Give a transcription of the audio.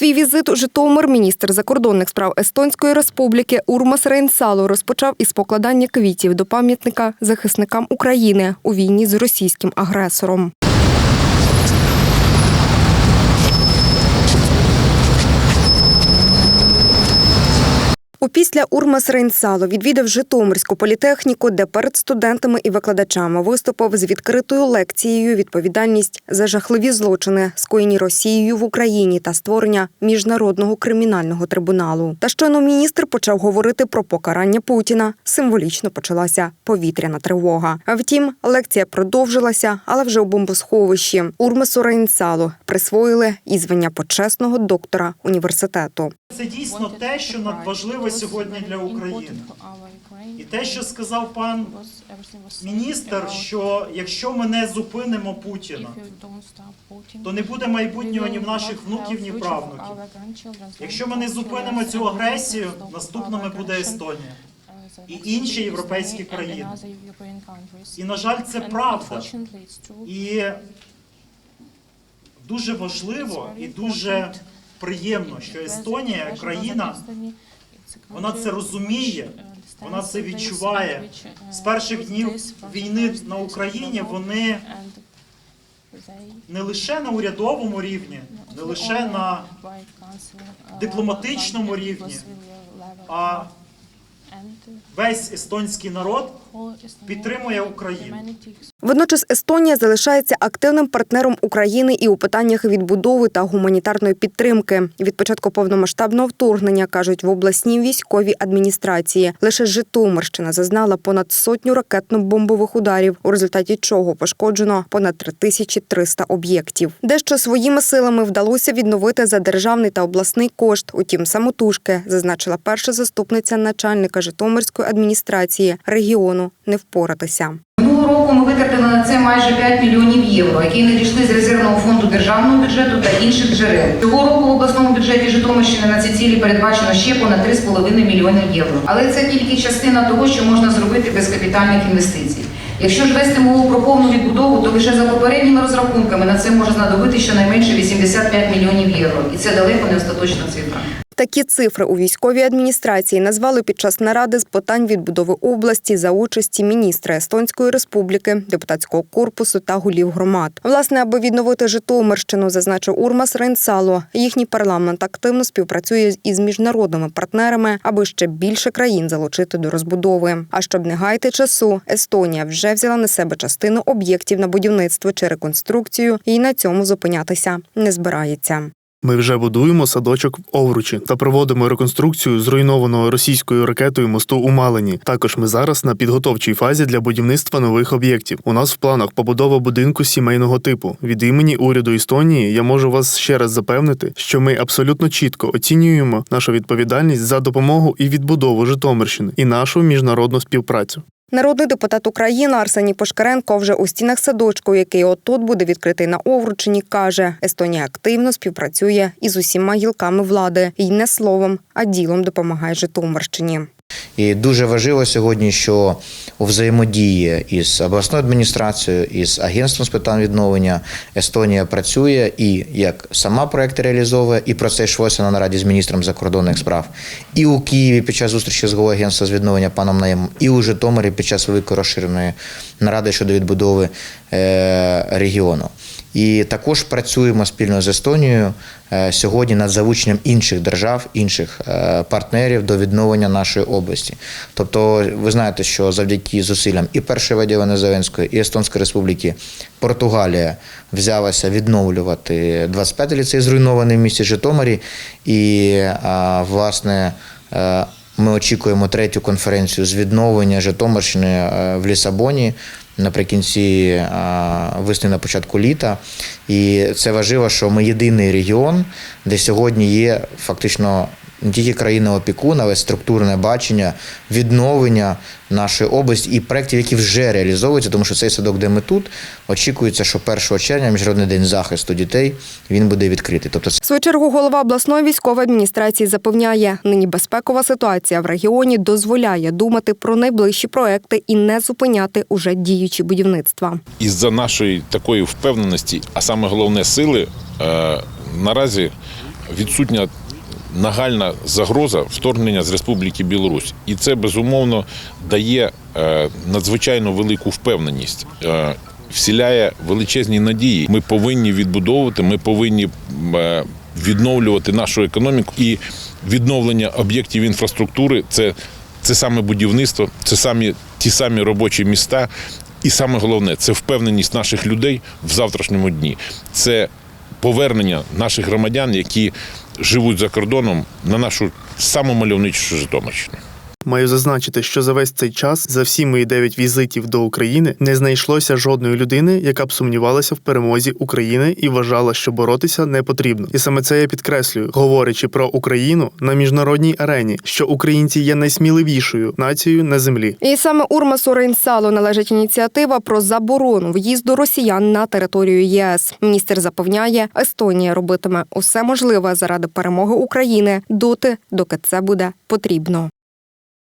Свій візит у Житомир міністр закордонних справ Естонської республіки Урмас Рейнсало розпочав із покладання квітів до пам'ятника захисникам України у війні з російським агресором. Опісля Урмас Рейнсало відвідав Житомирську політехніку, де перед студентами і викладачами виступив з відкритою лекцією відповідальність за жахливі злочини, скоєні Росією в Україні та створення міжнародного кримінального трибуналу. Та щойно міністр почав говорити про покарання Путіна. Символічно почалася повітряна тривога. А Втім, лекція продовжилася, але вже у бомбосховищі. Урмасу Рейнсало присвоїли і звання почесного доктора університету. Це дійсно те, що сьогодні для України. І те, що сказав пан міністр, що якщо ми не зупинимо Путіна, то не буде майбутнього ні в наших внуків, ні правнуків. Якщо ми не зупинимо цю агресію, наступними буде Естонія. і інші європейські країни. І, на жаль, це правда. І дуже важливо і дуже приємно, що Естонія, країна, вона це розуміє, вона це відчуває. З перших днів війни на Україні вони не лише на урядовому рівні, не лише на дипломатичному рівні, а весь естонський народ підтримує Україну. Водночас Естонія залишається активним партнером України і у питаннях відбудови та гуманітарної підтримки. Від початку повномасштабного вторгнення кажуть в обласній військовій адміністрації. Лише Житомирщина зазнала понад сотню ракетно-бомбових ударів, у результаті чого пошкоджено понад 3300 об'єктів. Дещо своїми силами вдалося відновити за державний та обласний кошт. Утім, самотужки зазначила перша заступниця начальника Житомирської адміністрації регіону не впоратися. Минулого року ми витратили на це майже 5 мільйонів євро, які надійшли з резервного фонду державного бюджету та інших джерел. Цього року в обласному бюджеті Житомирщини на ці цілі передбачено ще понад 3,5 мільйони євро. Але це тільки частина того, що можна зробити без капітальних інвестицій. Якщо ж вести мову про повну відбудову, то лише за попередніми розрахунками на це може знадобити щонайменше 85 мільйонів євро, і це далеко не остаточна цифра. Такі цифри у військовій адміністрації назвали під час наради з питань відбудови області за участі міністра Естонської республіки, депутатського корпусу та голів громад. Власне, аби відновити Житомирщину, зазначив Урмас Рейнсало. Їхній парламент активно співпрацює із міжнародними партнерами, аби ще більше країн залучити до розбудови. А щоб не гайти часу, Естонія вже взяла на себе частину об'єктів на будівництво чи реконструкцію, і на цьому зупинятися не збирається. Ми вже будуємо садочок в Овручі та проводимо реконструкцію зруйнованого російською ракетою мосту у Малині. Також ми зараз на підготовчій фазі для будівництва нових об'єктів. У нас в планах побудова будинку сімейного типу. Від імені уряду Естонії я можу вас ще раз запевнити, що ми абсолютно чітко оцінюємо нашу відповідальність за допомогу і відбудову Житомирщини і нашу міжнародну співпрацю. Народний депутат України Арсеній Пошкаренко вже у стінах садочку, який отут буде відкритий на Овручині, каже, Естонія активно співпрацює із усіма гілками влади і не словом, а ділом допомагає Житомирщині. І дуже важливо сьогодні, що у взаємодії із обласною адміністрацією, із агентством з питань відновлення Естонія працює і як сама проекти реалізовує, і про це йшлося на нараді з міністром закордонних справ, і у Києві під час зустрічі з головою агентства з відновлення паном Наємом, і у Житомирі під час великої розширеної наради щодо відбудови е, регіону. І також працюємо спільно з Естонією е, сьогодні над залученням інших держав, інших е, партнерів до відновлення нашої області. Тобто, ви знаєте, що завдяки зусиллям і першої Вадіва Зеленської, і Естонської Республіки Португалія взялася відновлювати 25 ліцей, зруйнований в місті Житомирі, і власне. Е, Ми очікуємо третю конференцію з відновлення Житомирщини е, в Лісабоні наприкінці а, весни на початку літа. І це важливо, що ми єдиний регіон, де сьогодні є фактично не тільки країна опікун, але структурне бачення, відновлення нашої області і проєктів, які вже реалізовуються, тому що цей садок, де ми тут, очікується, що 1 червня, Міжнародний день захисту дітей, він буде відкритий. Тобто В свою чергу голова обласної військової адміністрації запевняє, нині безпекова ситуація в регіоні дозволяє думати про найближчі проекти і не зупиняти уже діючі будівництва. із-за нашої такої впевненості, а саме головне сили, е, наразі відсутня нагальна загроза вторгнення з Республіки Білорусь. І це безумовно дає е, надзвичайно велику впевненість. е, Вселяє величезні надії. Ми повинні відбудовувати, ми повинні е, відновлювати нашу економіку і відновлення об'єктів інфраструктури це, це саме будівництво, це самі ті самі робочі міста. І саме головне це впевненість наших людей в завтрашньому дні. Це повернення наших громадян, які живуть за кордоном, на нашу саму мальовничу Житомирщину. Маю зазначити, що за весь цей час, за всі мої дев'ять візитів до України, не знайшлося жодної людини, яка б сумнівалася в перемозі України і вважала, що боротися не потрібно. І саме це я підкреслюю, говорячи про Україну на міжнародній арені, що українці є найсміливішою нацією на землі. І саме Урмасу Рейнсалу належить ініціатива про заборону в'їзду росіян на територію ЄС. Міністр запевняє, Естонія робитиме усе можливе заради перемоги України доти, доки це буде потрібно.